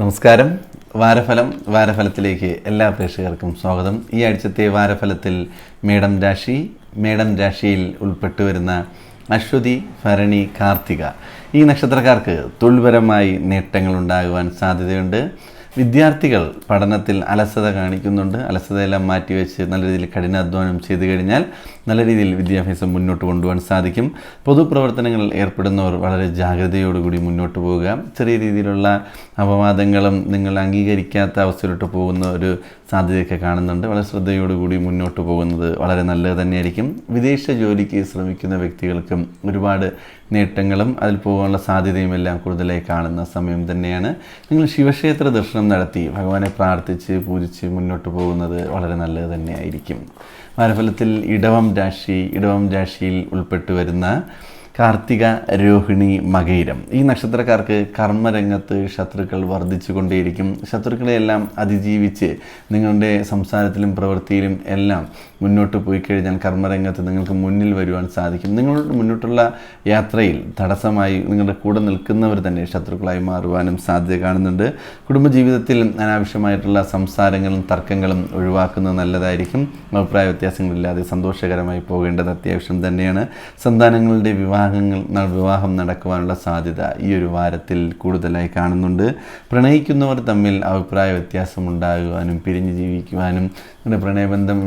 നമസ്കാരം. വാരഫലം വാരഫലത്തിലേക്ക് എല്ലാ പ്രേക്ഷകർക്കും സ്വാഗതം. ഈ ആഴ്ചത്തെ വാരഫലത്തിൽ മേടം രാശി മേടം രാശിയിൽ ഉൾപ്പെട്ടു വരുന്ന അശ്വതി ഭരണി കാർത്തിക. ഈ നക്ഷത്രക്കാർക്ക് തൊഴിൽപരമായി നേട്ടങ്ങൾ ഉണ്ടാകുവാൻ സാധ്യതയുണ്ട്. വിദ്യാർത്ഥികൾ പഠനത്തിൽ അലസത കാണിക്കുന്നുണ്ട്. അലസതയെല്ലാം മാറ്റിവെച്ച് നല്ല രീതിയിൽ കഠിനാധ്വാനം ചെയ്തു കഴിഞ്ഞാൽ നല്ല രീതിയിൽ വിദ്യാഭ്യാസം മുന്നോട്ട് കൊണ്ടുപോകാൻ സാധിക്കും. പൊതുപ്രവർത്തനങ്ങളിൽ ഏർപ്പെടുന്നവർ വളരെ ജാഗ്രതയോടുകൂടി മുന്നോട്ട് പോവുക. ചെറിയ രീതിയിലുള്ള അപവാദങ്ങളും നിങ്ങൾ അംഗീകരിക്കാത്ത അവസ്ഥയിലോട്ട് പോകുന്ന ഒരു സാധ്യതയൊക്കെ കാണുന്നുണ്ട്. വളരെ ശ്രദ്ധയോടുകൂടി മുന്നോട്ട് പോകുന്നത് വളരെ നല്ലത് തന്നെയായിരിക്കും. വിദേശ ജോലിക്ക് ശ്രമിക്കുന്ന വ്യക്തികൾക്കും ഒരുപാട് നേട്ടങ്ങളും അതിൽ പോകാനുള്ള സാധ്യതയും എല്ലാം കൂടുതലായി കാണുന്ന സമയം തന്നെയാണ്. നിങ്ങൾ ശിവക്ഷേത്ര ദർശനം നടത്തി ഭഗവാനെ പ്രാർത്ഥിച്ച് പൂജിച്ച് മുന്നോട്ട് പോകുന്നത് വളരെ നല്ലത് തന്നെയായിരിക്കും. മാനഫലത്തിൽ ഇടവം രാശി ഇടവം രാശിയിൽ ഉൾപ്പെട്ടു വരുന്ന കാർത്തിക രോഹിണി മകയിരം ഈ നക്ഷത്രക്കാർക്ക് കർമ്മരംഗത്ത് ശത്രുക്കൾ വർദ്ധിച്ചു കൊണ്ടേയിരിക്കും ശത്രുക്കളെയെല്ലാം അതിജീവിച്ച് നിങ്ങളുടെ സംസാരത്തിലും പ്രവൃത്തിയിലും എല്ലാം മുന്നോട്ട് പോയി കഴിഞ്ഞാൽ കർമ്മരംഗത്ത് നിങ്ങൾക്ക് മുന്നിൽ വരുവാൻ സാധിക്കും. നിങ്ങളുടെ മുന്നോട്ടുള്ള യാത്രയിൽ തടസ്സമായി നിങ്ങളുടെ കൂടെ നിൽക്കുന്നവർ തന്നെ ശത്രുക്കളായി മാറുവാനും സാധ്യത കാണുന്നുണ്ട്. കുടുംബജീവിതത്തിൽ അനാവശ്യമായിട്ടുള്ള സംസാരങ്ങളും തർക്കങ്ങളും ഒഴിവാക്കുന്നത് നല്ലതായിരിക്കും. അഭിപ്രായ വ്യത്യാസങ്ങളില്ലാതെ സന്തോഷകരമായി പോകേണ്ടത് അത്യാവശ്യം തന്നെയാണ്. സന്താനങ്ങളുടെ വിവാഹങ്ങൾ വിവാഹം നടക്കുവാനുള്ള സാധ്യത ഈ ഒരു വാരത്തിൽ കൂടുതലായി കാണുന്നുണ്ട്. പ്രണയിക്കുന്നവർ തമ്മിൽ അഭിപ്രായ വ്യത്യാസം ഉണ്ടാകുവാനും പിരിഞ്ഞ് ജീവിക്കുവാനും നിങ്ങളുടെ പ്രണയബന്ധം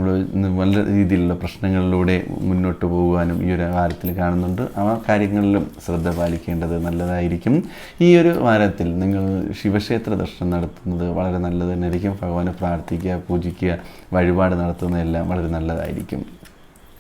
വല്ല രീതിയിലുള്ള പ്രശ്നങ്ങളിലൂടെ മുന്നോട്ട് പോകുവാനും ഈ ഒരു വാരത്തിൽ കാണുന്നുണ്ട്. ആ കാര്യങ്ങളിലും ശ്രദ്ധ പാലിക്കേണ്ടത് നല്ലതായിരിക്കും. ഈ ഒരു വാരത്തിൽ നിങ്ങൾ ശിവക്ഷേത്ര ദർശനം നടത്തുന്നത് വളരെ നല്ലത് തന്നെയായിരിക്കും. ഭഗവാനെ പ്രാർത്ഥിക്കുക പൂജിക്കുക വഴിപാട് നടത്തുന്നതെല്ലാം വളരെ നല്ലതായിരിക്കും.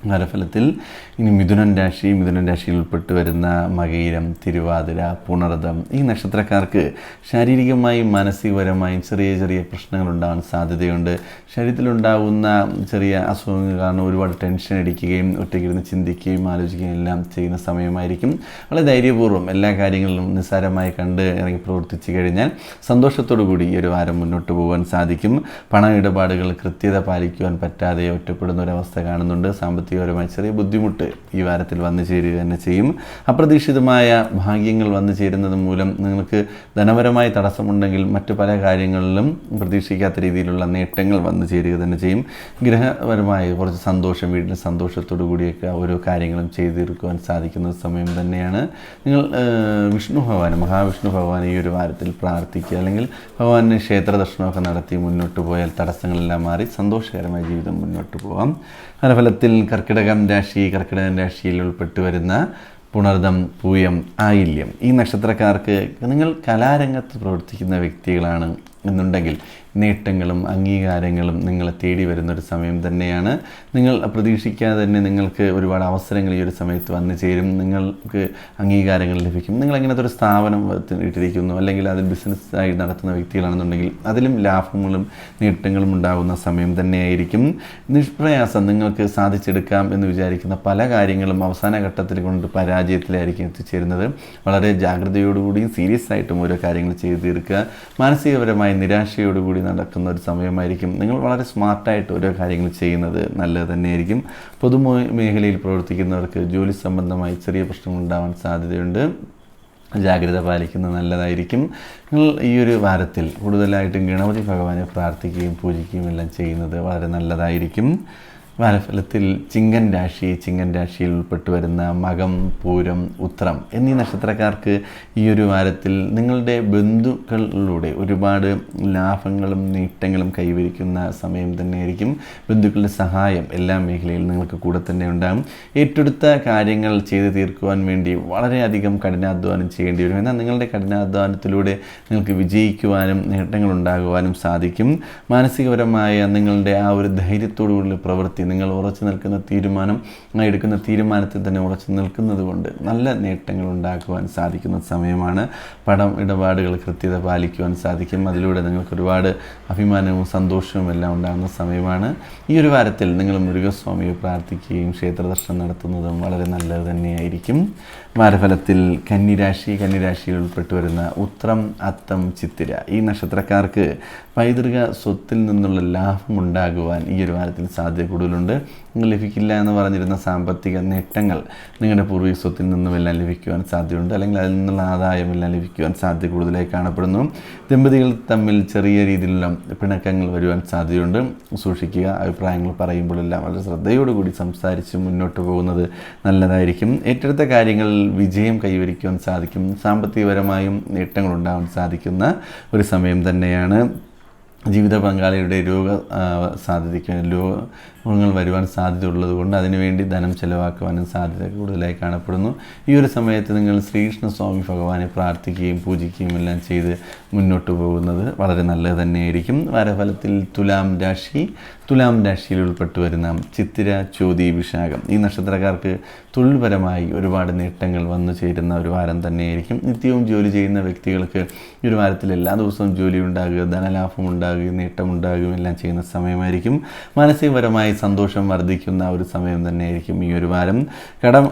ഫലഫലത്തിൽ ഇനി മിഥുനൻ രാശി മിഥുനൻ രാശിയിൽ ഉൾപ്പെട്ട് വരുന്ന മകയിരം തിരുവാതിര പുണർതം ഈ നക്ഷത്രക്കാർക്ക് ശാരീരികമായും മാനസികപരമായും ചെറിയ ചെറിയ പ്രശ്നങ്ങൾ ഉണ്ടാകാൻ സാധ്യതയുണ്ട്. ശരീരത്തിലുണ്ടാകുന്ന ചെറിയ അസുഖങ്ങൾ കാരണം ഒരുപാട് ടെൻഷൻ അടിക്കുകയും ഒറ്റയ്ക്കിരുന്ന് ചിന്തിക്കുകയും ആലോചിക്കുകയും എല്ലാം ചെയ്യുന്ന സമയമായിരിക്കും. വളരെ ധൈര്യപൂർവം എല്ലാ കാര്യങ്ങളിലും നിസ്സാരമായി കണ്ട് ഇറങ്ങി പ്രവർത്തിച്ചു കഴിഞ്ഞാൽ സന്തോഷത്തോടു കൂടി ഈ ഒരു വാരം മുന്നോട്ട് പോകാൻ സാധിക്കും. പണ ഇടപാടുകൾ കൃത്യത പാലിക്കുവാൻ പറ്റാതെ ഒറ്റപ്പെടുന്ന ഒരവസ്ഥ കാണുന്നുണ്ട്. സാമ്പത്തികപരമായ ചെറിയ ബുദ്ധിമുട്ട് ഈ വാരത്തിൽ വന്നു ചേരുക തന്നെ ചെയ്യും. അപ്രതീക്ഷിതമായ ഭാഗ്യങ്ങൾ വന്നു ചേരുന്നത് മൂലം നിങ്ങൾക്ക് ധനപരമായ തടസ്സമുണ്ടെങ്കിൽ മറ്റു പല കാര്യങ്ങളിലും പ്രതീക്ഷിക്കാത്ത രീതിയിലുള്ള നേട്ടങ്ങൾ വന്നു ചേരുക തന്നെ ചെയ്യും. ഗ്രഹപരമായ കുറച്ച് സന്തോഷം വീട്ടിൽ സന്തോഷത്തോടു കൂടിയൊക്കെ ഓരോ കാര്യങ്ങളും ചെയ്തു തീർക്കുവാൻ സാധിക്കുന്ന സമയം തന്നെയാണ്. നിങ്ങൾ വിഷ്ണു ഭഗവാൻ മഹാവിഷ്ണു ഭഗവാൻ ഈ ഒരു വാരത്തിൽ പ്രാർത്ഥിക്കുക. അല്ലെങ്കിൽ ഭഗവാന് ക്ഷേത്ര ദർശനമൊക്കെ നടത്തി മുന്നോട്ട് പോയാൽ തടസ്സങ്ങളെല്ലാം മാറി സന്തോഷകരമായ ജീവിതം മുന്നോട്ട് പോകാം ഫലഫലത്തിൽ കർക്കിടകം രാശി കർക്കിടകം രാശിയിൽ ഉൾപ്പെട്ടു വരുന്ന പുണർദം പൂയം ആയില്യം ഈ നക്ഷത്രക്കാർക്ക് നിങ്ങൾ കലാരംഗത്ത് പ്രവർത്തിക്കുന്ന വ്യക്തികളാണ്. എന്നുണ്ടെങ്കിൽ നേട്ടങ്ങളും അംഗീകാരങ്ങളും നിങ്ങളെ തേടി വരുന്നൊരു സമയം തന്നെയാണ്. നിങ്ങൾ പ്രതീക്ഷിക്കാതെ തന്നെ നിങ്ങൾക്ക് ഒരുപാട് അവസരങ്ങൾ ഈ ഒരു സമയത്ത് വന്നു ചേരും. നിങ്ങൾക്ക് അംഗീകാരങ്ങൾ ലഭിക്കും. നിങ്ങൾ എങ്ങനത്തെ ഒരു സ്ഥാപനം ഇട്ടിരിക്കുന്നു. അല്ലെങ്കിൽ അതിൽ ബിസിനസ്സായി നടത്തുന്ന വ്യക്തികളാണെന്നുണ്ടെങ്കിൽ അതിലും ലാഭങ്ങളും നേട്ടങ്ങളും ഉണ്ടാകുന്ന സമയം തന്നെയായിരിക്കും. നിഷ്പ്രയാസം നിങ്ങൾക്ക് സാധിച്ചെടുക്കാം എന്ന് വിചാരിക്കുന്ന പല കാര്യങ്ങളും അവസാന ഘട്ടത്തിൽ കൊണ്ട് പരാജയത്തിലായിരിക്കും എത്തിച്ചേരുന്നത്. വളരെ ജാഗ്രതയോടുകൂടിയും സീരിയസ് ആയിട്ടും ഓരോ കാര്യങ്ങൾ ചെയ്തു തീർക്കുക. മാനസികപരമായ നിരാശയോടുകൂടി നടക്കുന്ന ഒരു സമയമായിരിക്കും. നിങ്ങൾ വളരെ സ്മാർട്ടായിട്ട് ഓരോ കാര്യങ്ങൾ ചെയ്യുന്നത് നല്ലത് തന്നെയായിരിക്കും. പൊതു മേഖലയിൽ പ്രവർത്തിക്കുന്നവർക്ക് ജോലി സംബന്ധമായി ചെറിയ പ്രശ്നങ്ങൾ ഉണ്ടാവാൻ സാധ്യതയുണ്ട്. ജാഗ്രത പാലിക്കുന്നത് നല്ലതായിരിക്കും. നിങ്ങൾ ഈ ഒരു വാരത്തിൽ കൂടുതലായിട്ടും ഗണപതി ഭഗവാനെ പ്രാർത്ഥിക്കുകയും പൂജിക്കുകയും എല്ലാം ചെയ്യുന്നത് വളരെ നല്ലതായിരിക്കും. വാരഫലത്തിൽ ചിങ്ങൻ രാശി ചിങ്ങൻ രാശിയിൽ ഉൾപ്പെട്ടു വരുന്ന മകം പൂരം ഉത്രം എന്നീ നക്ഷത്രക്കാർക്ക് ഈ ഒരു വാരത്തിൽ നിങ്ങളുടെ ബന്ധുക്കളിലൂടെ ഒരുപാട് ലാഭങ്ങളും നേട്ടങ്ങളും കൈവരിക്കുന്ന സമയം തന്നെയായിരിക്കും. ബന്ധുക്കളുടെ സഹായം എല്ലാ മേഖലയിലും നിങ്ങൾക്ക് കൂടെ തന്നെ ഉണ്ടാകും. ഏറ്റെടുത്ത കാര്യങ്ങൾ ചെയ്തു തീർക്കുവാൻ വേണ്ടി വളരെയധികം കഠിനാധ്വാനം ചെയ്യേണ്ടി വരും. എന്നാൽ നിങ്ങളുടെ കഠിനാധ്വാനത്തിലൂടെ നിങ്ങൾക്ക് വിജയിക്കുവാനും നേട്ടങ്ങൾ ഉണ്ടാകുവാനും സാധിക്കും. മാനസികപരമായ നിങ്ങളുടെ ആ ഒരു ധൈര്യത്തോടുകൂടി പ്രവൃത്തി നിങ്ങൾ ഉറച്ചു നിൽക്കുന്ന തീരുമാനം എടുക്കുന്ന തീരുമാനത്തിൽ തന്നെ ഉറച്ചു നിൽക്കുന്നത് കൊണ്ട് നല്ല നേട്ടങ്ങൾ ഉണ്ടാക്കുവാൻ സാധിക്കുന്ന സമയമാണ്. പടം ഇടപാടുകൾ കൃത്യത പാലിക്കുവാൻ സാധിക്കും. അതിലൂടെ നിങ്ങൾക്ക് ഒരുപാട് അഭിമാനവും സന്തോഷവും എല്ലാം ഉണ്ടാകുന്ന സമയമാണ്. ഈ ഒരു വാരത്തിൽ നിങ്ങൾ മുരുകസ്വാമിയെ പ്രാർത്ഥിക്കുകയും ക്ഷേത്രദർശനം നടത്തുന്നതും വളരെ നല്ലത് തന്നെയായിരിക്കും. വാരഫലത്തിൽ കന്നിരാശി കന്നിരാശിയിൽ ഉൾപ്പെട്ടു വരുന്ന ഉത്രം അത്തം ചിത്തിര ഈ നക്ഷത്രക്കാർക്ക് പൈതൃക സ്വത്തിൽ നിന്നുള്ള ലാഭം ഉണ്ടാകുവാൻ ഈ ഒരു വാരത്തിൽ സാധ്യത കൂടുതലുണ്ട്. ലഭിക്കില്ല എന്ന് പറഞ്ഞിരുന്ന സാമ്പത്തിക നേട്ടങ്ങൾ നിങ്ങളുടെ പൂർവിക സ്വത്തിൽ നിന്നും എല്ലാം ലഭിക്കുവാൻ സാധ്യതയുണ്ട്. അല്ലെങ്കിൽ അതിൽ നിന്നുള്ള ആദായം എല്ലാം ലഭിക്കുവാൻ സാധ്യത കൂടുതലായി കാണപ്പെടുന്നു. ദമ്പതികൾ തമ്മിൽ ചെറിയ രീതിയിലുള്ള പിണക്കങ്ങൾ വരുവാൻ സാധ്യതയുണ്ട്. സൂക്ഷിക്കുക. അഭിപ്രായങ്ങൾ പറയുമ്പോഴെല്ലാം വളരെ ശ്രദ്ധയോടുകൂടി സംസാരിച്ച് മുന്നോട്ട് പോകുന്നത് നല്ലതായിരിക്കും. ഏറ്റെടുത്ത കാര്യങ്ങളിൽ വിജയം കൈവരിക്കുവാൻ സാധിക്കും. സാമ്പത്തികപരമായും നേട്ടങ്ങൾ ഉണ്ടാവാൻ സാധിക്കുന്ന ഒരു സമയം തന്നെയാണ്. ജീവിത പങ്കാളിയുടെ രോഗ സാധ്യതയ്ക്ക് രോഗങ്ങൾ വരുവാൻ സാധ്യതയുള്ളത് കൊണ്ട് അതിനുവേണ്ടി ധനം ചെലവാക്കുവാനും സാധ്യത കൂടുതലായി കാണപ്പെടുന്നു. ഈ ഒരു സമയത്ത് നിങ്ങൾ ശ്രീകൃഷ്ണ സ്വാമി ഭഗവാനെ പ്രാർത്ഥിക്കുകയും പൂജിക്കുകയും എല്ലാം ചെയ്ത് മുന്നോട്ട് പോകുന്നത് വളരെ നല്ലത് തന്നെയായിരിക്കും. വരഫലത്തിൽ തുലാം രാശി തുലാം രാശിയിൽ ഉൾപ്പെട്ടു വരുന്ന ചിത്തിര ചോതി വിശാഖം ഈ നക്ഷത്രക്കാർക്ക് തൊഴിൽപരമായി ഒരുപാട് നേട്ടങ്ങൾ വന്നു ചേരുന്ന ഒരു വാരം തന്നെയായിരിക്കും. നിത്യവും ജോലി ചെയ്യുന്ന വ്യക്തികൾക്ക് ഈ ഒരു വാരത്തിൽ എല്ലാ ദിവസവും ജോലി ഉണ്ടാകുക ധനലാഭം ഉണ്ടാകുകയും നേട്ടമുണ്ടാകുകയും എല്ലാം ചെയ്യുന്ന സമയമായിരിക്കും. മാനസികപരമായി സന്തോഷം വർദ്ധിക്കുന്ന ഒരു സമയം തന്നെയായിരിക്കും ഈ ഒരു വാരം. കടം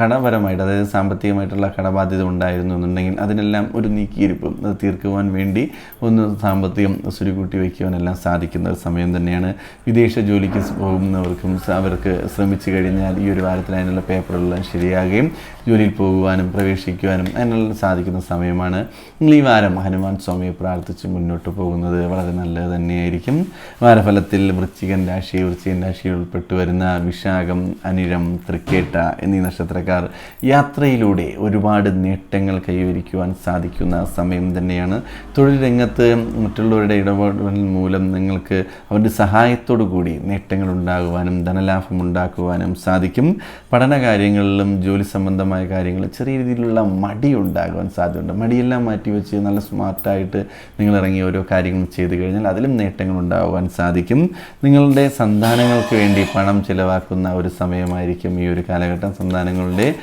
കടപരമായിട്ട് അതായത് സാമ്പത്തികമായിട്ടുള്ള കടബാധ്യത ഉണ്ടായിരുന്നു എന്നുണ്ടെങ്കിൽ അതിനെല്ലാം ഒരു നീക്കിയിരിപ്പും അത് തീർക്കുവാൻ വേണ്ടി ഒന്ന് സാമ്പത്തികം സുരുകൂട്ടി വയ്ക്കുവാനെല്ലാം സാധിക്കുന്ന ഒരു സമയം തന്നെയാണ് വിദേശ ജോലിക്ക് പോകുന്നവർക്കും അവർക്ക് ശ്രമിച്ചു കഴിഞ്ഞാൽ ഈ ഒരു വാരത്തിൽ അതിനുള്ള പേപ്പറുകളെല്ലാം ശരിയാകുകയും ജോലിയിൽ പോകുവാനും പ്രവേശിക്കുവാനും അതിനുള്ള സാധിക്കുന്ന സമയമാണ്. നിങ്ങൾ ഈ വാരം ഹനുമാൻ സ്വാമിയെ പ്രാർത്ഥിച്ച് മുന്നോട്ട് പോകുന്നത് വളരെ നല്ലത് തന്നെയായിരിക്കും. വാരഫലത്തിൽ വൃശ്ചികൻ രാശി വൃശ്ചികൻ രാശിയിൽ ഉൾപ്പെട്ടു വരുന്ന വിശാഖം അനിഴം തൃക്കേട്ട എന്നീ നക്ഷത്രക്കാർ യാത്രയിലൂടെ ഒരുപാട് നേട്ടങ്ങൾ കൈവരിക്കുവാൻ സാധിക്കുന്ന സമയം തന്നെയാണ്. തൊഴിൽ രംഗത്ത് മറ്റുള്ളവരുടെ ഇടപെടൽ മൂലം നിങ്ങൾക്ക് അവരുടെ സഹായത്തോടു കൂടി നേട്ടങ്ങൾ ഉണ്ടാകുവാനും ധനലാഭം ഉണ്ടാക്കുവാനും സാധിക്കും. പഠന കാര്യങ്ങളിലും ജോലി സംബന്ധമായ കാര്യങ്ങളിൽ ചെറിയ രീതിയിലുള്ള മടി ഉണ്ടാകുവാൻ സാധ്യതയുണ്ട്. മടിയെല്ലാം മാറ്റി വെച്ച് നല്ല സ്മാർട്ടായിട്ട് നിങ്ങൾ ഇറങ്ങി ഓരോ കാര്യങ്ങളും ചെയ്തു കഴിഞ്ഞാൽ അതിലും നേട്ടങ്ങൾ ഉണ്ടാകുവാൻ സാധിക്കും. നിങ്ങളുടെ സന്താനങ്ങൾക്ക് വേണ്ടി പണം ചിലവാക്കുന്ന ഒരു സമയമായിരിക്കും ഈ ഒരു കാലഘട്ടം. സന്താനങ്ങളുടെ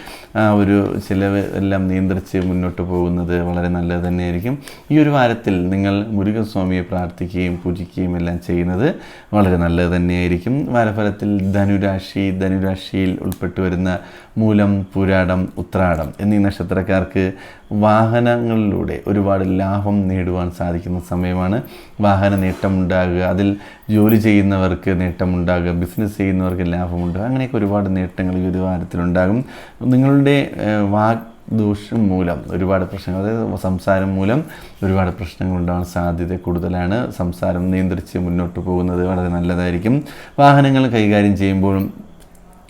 ഒരു ചിലവ് എല്ലാം നിയന്ത്രിച്ച് മുന്നോട്ട് പോകുന്നത് വളരെ നല്ലത് തന്നെയായിരിക്കും. ഈ ഒരു വാരത്തിൽ നിങ്ങൾ മുരുകസ്വാമിയെ പ്രാർത്ഥിക്കുകയും പൂജിക്കുകയും എല്ലാം ചെയ്യുന്നത് വളരെ നല്ലത് തന്നെയായിരിക്കും. വാരഫലത്തിൽ ധനുരാശി ധനുരാശിയിൽ ഉൾപ്പെട്ടു വരുന്ന മൂലം പുരാടം ഉത്രാടം എന്നീ നക്ഷത്രക്കാർക്ക് വാഹനങ്ങളിലൂടെ ഒരുപാട് ലാഭം നേടുവാൻ സാധിക്കുന്ന സമയമാണ്. വാഹന നേട്ടമുണ്ടാകുക അതിൽ ജോലി ചെയ്യുന്നവർക്ക് നേട്ടമുണ്ടാകുക ബിസിനസ് ചെയ്യുന്നവർക്ക് ലാഭമുണ്ടാകുക അങ്ങനെയൊക്കെ ഒരുപാട് നേട്ടങ്ങൾ ഈ ഒരു വാരത്തിലുണ്ടാകും. നിങ്ങളുടെ ഏഹ്, വാക് ദോഷം മൂലം ഒരുപാട് പ്രശ്നങ്ങൾ അതായത് സംസാരം മൂലം ഒരുപാട് പ്രശ്നങ്ങൾ ഉണ്ടാകാൻ സാധ്യത കൂടുതലാണ്. സംസാരം നിയന്ത്രിച്ച് മുന്നോട്ട് പോകുന്നത് വളരെ നല്ലതായിരിക്കും. വാഹനങ്ങൾ കൈകാര്യം ചെയ്യുമ്പോഴും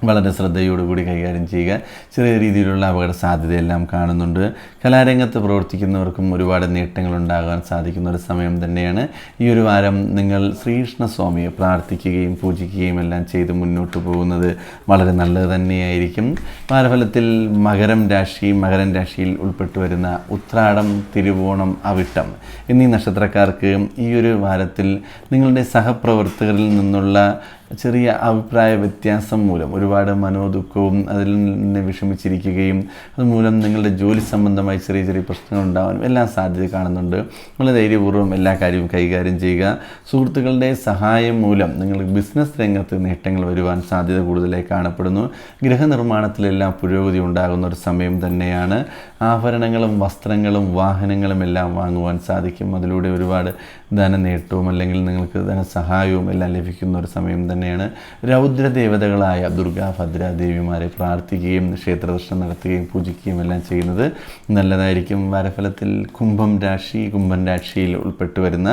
വളരെ ശ്രദ്ധയോടുകൂടി കൈകാര്യം ചെയ്യുക. ചെറിയ രീതിയിലുള്ള അപകട സാധ്യതയെല്ലാം കാണുന്നുണ്ട്. കലാരംഗത്ത് പ്രവർത്തിക്കുന്നവർക്കും ഒരുപാട് നേട്ടങ്ങൾ ഉണ്ടാകാൻ സാധിക്കുന്ന ഒരു സമയം തന്നെയാണ്. ഈ ഒരു വാരം നിങ്ങൾ ശ്രീകൃഷ്ണസ്വാമിയെ പ്രാർത്ഥിക്കുകയും പൂജിക്കുകയും എല്ലാം ചെയ്ത് മുന്നോട്ട് പോകുന്നത് വളരെ നല്ലത് തന്നെയായിരിക്കും. വാരഫലത്തിൽ മകരം രാശി മകരം രാശിയിൽ ഉൾപ്പെട്ടു വരുന്ന ഉത്രാടം തിരുവോണം അവിട്ടം എന്നീ നക്ഷത്രക്കാർക്ക് ഈ ഒരു വാരത്തിൽ നിങ്ങളുടെ സഹപ്രവർത്തകരിൽ നിന്നുള്ള ചെറിയ അഭിപ്രായ വ്യത്യാസം മൂലം ഒരുപാട് മനോദുഃഖവും അതിൽ നിന്ന് വിഷമിച്ചിരിക്കുകയും അതുമൂലം നിങ്ങളുടെ ജോലി സംബന്ധമായി ചെറിയ ചെറിയ പ്രശ്നങ്ങൾ ഉണ്ടാവാനും എല്ലാം സാധ്യത കാണുന്നുണ്ട്. നിങ്ങൾ ധൈര്യപൂർവം എല്ലാ കാര്യവും കൈകാര്യം ചെയ്യുക. സുഹൃത്തുക്കളുടെ സഹായം മൂലം നിങ്ങൾ ബിസിനസ് രംഗത്ത് നേട്ടങ്ങൾ വരുവാൻ സാധ്യത കൂടുതലായി കാണപ്പെടുന്നു. ഗൃഹനിർമ്മാണത്തിലെല്ലാം പുരോഗതി ഉണ്ടാകുന്ന ഒരു സമയം തന്നെയാണ്. ആഭരണങ്ങളും വസ്ത്രങ്ങളും വാഹനങ്ങളും എല്ലാം വാങ്ങുവാൻ സാധിക്കും. അതിലൂടെ ഒരുപാട് ധനനേട്ടവും അല്ലെങ്കിൽ നിങ്ങൾക്ക് ധനസഹായവും എല്ലാം ലഭിക്കുന്ന ഒരു സമയം തന്നെയാണ്. രൗദ്രദേവതകളായ ദുർഗാ ഭദ്ര ദേവിമാരെ പ്രാർത്ഥിക്കുകയും ക്ഷേത്രദർശനം നടത്തുകയും പൂജിക്കുകയും എല്ലാം ചെയ്യുന്നത് നല്ലതായിരിക്കും. വരഫലത്തിൽ കുംഭം രാശി കുംഭം രാശിയിൽ ഉൾപ്പെട്ടു വരുന്ന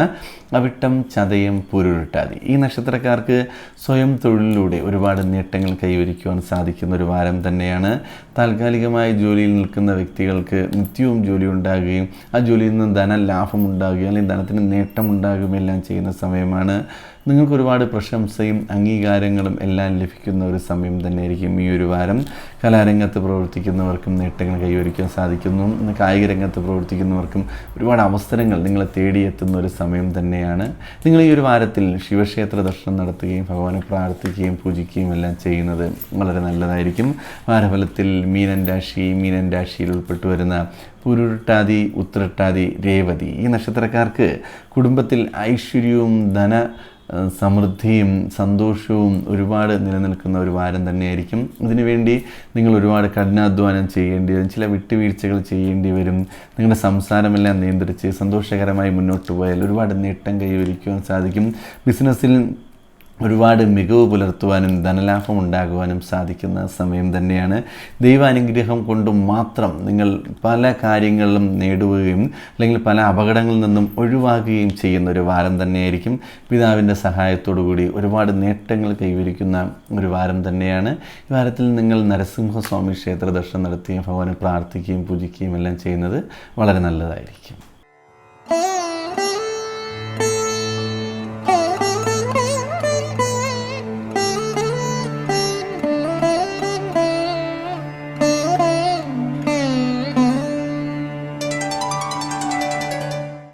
അവിട്ടം ചതയം പുരുട്ടാതി ഈ നക്ഷത്രക്കാർക്ക് സ്വയം തൊഴിലിലൂടെ ഒരുപാട് നേട്ടങ്ങൾ കൈവരിക്കുവാൻ സാധിക്കുന്ന ഒരു വാരം തന്നെയാണ്. താൽക്കാലികമായ ജോലിയിൽ നിൽക്കുന്ന വ്യക്തികൾക്ക് നിത്യവും ജോലി ഉണ്ടാകുകയും ആ ജോലിയിൽ നിന്ന് ധനലാഭം ഉണ്ടാകുകയും അല്ലെങ്കിൽ ധനത്തിന് നേട്ടം ഉണ്ടാകുകയും എല്ലാം ചെയ്യുന്ന സമയമാണ്. നിങ്ങൾക്ക് ഒരുപാട് പ്രശംസയും അംഗീകാരങ്ങളും എല്ലാം ലഭിക്കുന്ന ഒരു സമയം തന്നെയായിരിക്കും ഈ ഒരു വാരം. കലാരംഗത്ത് പ്രവർത്തിക്കുന്നവർക്കും നേട്ടങ്ങൾ കൈവരിക്കാൻ സാധിക്കുന്നു. കായിക രംഗത്ത് പ്രവർത്തിക്കുന്നവർക്കും ഒരുപാട് അവസരങ്ങൾ നിങ്ങളെ തേടിയെത്തുന്ന ഒരു സമയം തന്നെയാണ്. നിങ്ങൾ ഈ ഒരു വാരത്തിൽ ശിവക്ഷേത്ര ദർശനം നടത്തുകയും ഭഗവാനെ പ്രാർത്ഥിക്കുകയും പൂജിക്കുകയും എല്ലാം ചെയ്യുന്നത് വളരെ നല്ലതായിരിക്കും. വാരഫലത്തിൽ മീനൻ രാശി മീനൻ രാശിയിൽ ഉൾപ്പെട്ടു വരുന്ന പുരുട്ടാതി ഉത്രട്ടാതി രേവതി ഈ നക്ഷത്രക്കാർക്ക് കുടുംബത്തിൽ ഐശ്വര്യവും ധന സമൃദ്ധിയും സന്തോഷവും ഒരുപാട് നിലനിൽക്കുന്ന ഒരു വാരം തന്നെയായിരിക്കും. ഇതിനുവേണ്ടി നിങ്ങൾ ഒരുപാട് കഠിനാധ്വാനം ചെയ്യേണ്ടി വരും ചില വിട്ടുവീഴ്ചകൾ ചെയ്യേണ്ടി വരും. നിങ്ങളുടെ സംസാരമെല്ലാം നിയന്ത്രിച്ച് സന്തോഷകരമായി മുന്നോട്ട് പോയാൽ ഒരുപാട് നേട്ടം കൈവരിക്കുവാൻ സാധിക്കും. ബിസിനസ്സിൽ ഒരുപാട് മികവ് പുലർത്തുവാനും ധനലാഭം ഉണ്ടാകുവാനും സാധിക്കുന്ന സമയം തന്നെയാണ്. ദൈവാനുഗ്രഹം കൊണ്ട് മാത്രം നിങ്ങൾ പല കാര്യങ്ങളിലും നേടുകയും അല്ലെങ്കിൽ പല അപകടങ്ങളിൽ നിന്നും ഒഴിവാകുകയും ചെയ്യുന്ന ഒരു വാരം തന്നെയായിരിക്കും. പിതാവിന്റെ കൂടി ഒരുപാട് നേട്ടങ്ങൾ കൈവരിക്കുന്ന ഒരു വാരം തന്നെയാണ്. ഈ വാരത്തിൽ നിങ്ങൾ നരസിംഹസ്വാമി ക്ഷേത്ര ദർശനം നടത്തുകയും ഭഗവാനെ പ്രാർത്ഥിക്കുകയും പൂജിക്കുകയും എല്ലാം ചെയ്യുന്നത് വളരെ നല്ലതായിരിക്കും.